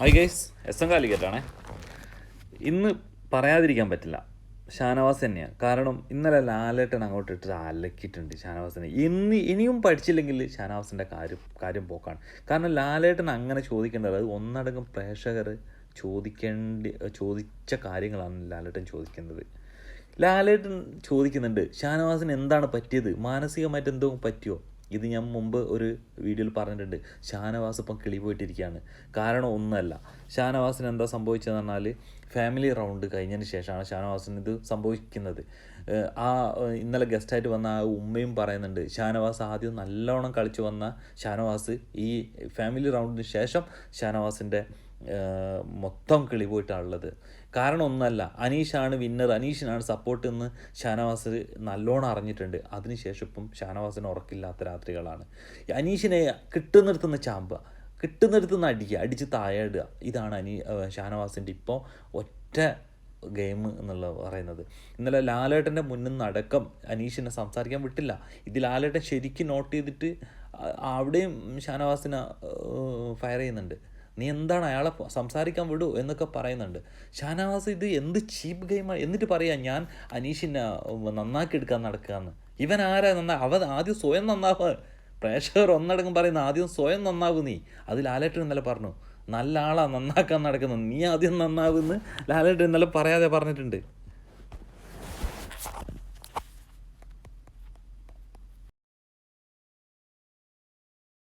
Hi guys S M കാലിക്കറ്റാണേ. ഇന്ന് പറയാതിരിക്കാൻ പറ്റില്ല. ഷാനവാസ് തന്നെയാണ്. കാരണം ഇന്നലെ ലാലേട്ടൻ അങ്ങോട്ട് ഇട്ട് അലക്കിയിട്ടുണ്ട് ഷാനവാസിനെ. ഇന്ന് ഇനിയും പഠിച്ചില്ലെങ്കിൽ ഷാനവാസിന്റെ കാര്യം കാര്യം പോക്കാണ്. കാരണം ലാലേട്ടൻ അങ്ങനെ ചോദിക്കേണ്ടത് അത് ഒന്നടങ്കം പ്രേക്ഷകർ ചോദിക്കേണ്ട ചോദിച്ച കാര്യങ്ങളാണ് ലാലേട്ടൻ ചോദിക്കുന്നത്. ലാലേട്ടൻ ചോദിക്കുന്നുണ്ട് ഷാനവാസിന് എന്താണ് പറ്റിയത്? മാനസികമായിട്ട് എന്തോ പറ്റിയോ? ഇത് ഞാൻ മുമ്പ് ഒരു വീഡിയോയിൽ പറഞ്ഞിട്ടുണ്ട്. ഷാനവാസ് ഇപ്പം കിളി പോയിട്ടിരിക്കുകയാണ്. കാരണം ഒന്നല്ല. ഷാനവാസിന് എന്താ സംഭവിച്ചതെന്ന് പറഞ്ഞാൽ ഫാമിലി റൗണ്ട് കഴിഞ്ഞതിന് ശേഷമാണ് ഷാനവാസിന് ഇത് സംഭവിക്കുന്നത്. ആ ഇന്നലെ ഗസ്റ്റായിട്ട് വന്ന ആ ഉമ്മയും പറയുന്നുണ്ട് ഷാനവാസ് ആദ്യം നല്ലോണം കളിച്ചു വന്ന ഷാനവാസ് ഈ ഫാമിലി റൗണ്ടിന് ശേഷം ഷാനവാസിന്റെ മൊത്തം കിളി പോയിട്ടാണുള്ളത് കാരണം ഒന്നല്ല അനീഷാണ് വിന്നർ അനീഷിനാണ് സപ്പോർട്ട് എന്ന് ഷാനവാസ് നല്ലോണം അറിഞ്ഞിട്ടുണ്ട്. അതിനുശേഷം ഇപ്പം ഷാനവാസിന് ഉറക്കില്ലാത്ത രാത്രികളാണ്. അനീഷിനെ കിട്ടുന്നിടത്തുനിന്ന് ചാമ്പുക കിട്ടുന്നിടത്തുനിന്ന് അടിക്കുക അടിച്ച് താഴെ ഇടുക. ഇതാണ് അനീ ഷാനവാസിന്റെ ഇപ്പോൾ ഒറ്റ ഗെയിം എന്നുള്ള പറയുന്നത്. ഇന്നലെ ലാലേട്ടന്റെ മുന്നിൽ നടക്കം അനീഷിനെ സംസാരിക്കാൻ വിട്ടില്ല. ഇത് ലാലേട്ടൻ ശരിക്കും നോട്ട് ചെയ്തിട്ട് അവിടെയും ഷാനവാസിനെ ഫയർ ചെയ്യുന്നുണ്ട്. നീ എന്താണ് അയാളെ സംസാരിക്കാൻ വിടൂ എന്നൊക്കെ പറയുന്നുണ്ട്. ഷാനവാസ് ഇത് എന്ത് ചീപ്പ് ഗെയിമാണ് എന്നിട്ട് പറയാ ഞാൻ അനീഷിനെ നന്നാക്കി എടുക്കാൻ നടക്കുകയെന്ന് ഇവൻ ആരാ നന്നാ അവൻ ആദ്യം സ്വയം നന്നാവുക പ്രേക്ഷകർ ഒന്നടങ്കം പറയുന്ന ആദ്യം സ്വയം നന്നാവും നീ. അത് ലാലേട്ടൻ ഇന്നലെ പറഞ്ഞു നല്ല ആളാ നന്നാക്കാൻ നടക്കുന്നത്. നീ ആദ്യം നന്നാവുമെന്ന് ലാലേട്ടൻ ഇന്നലെ പറയാതെ പറഞ്ഞിട്ടുണ്ട്.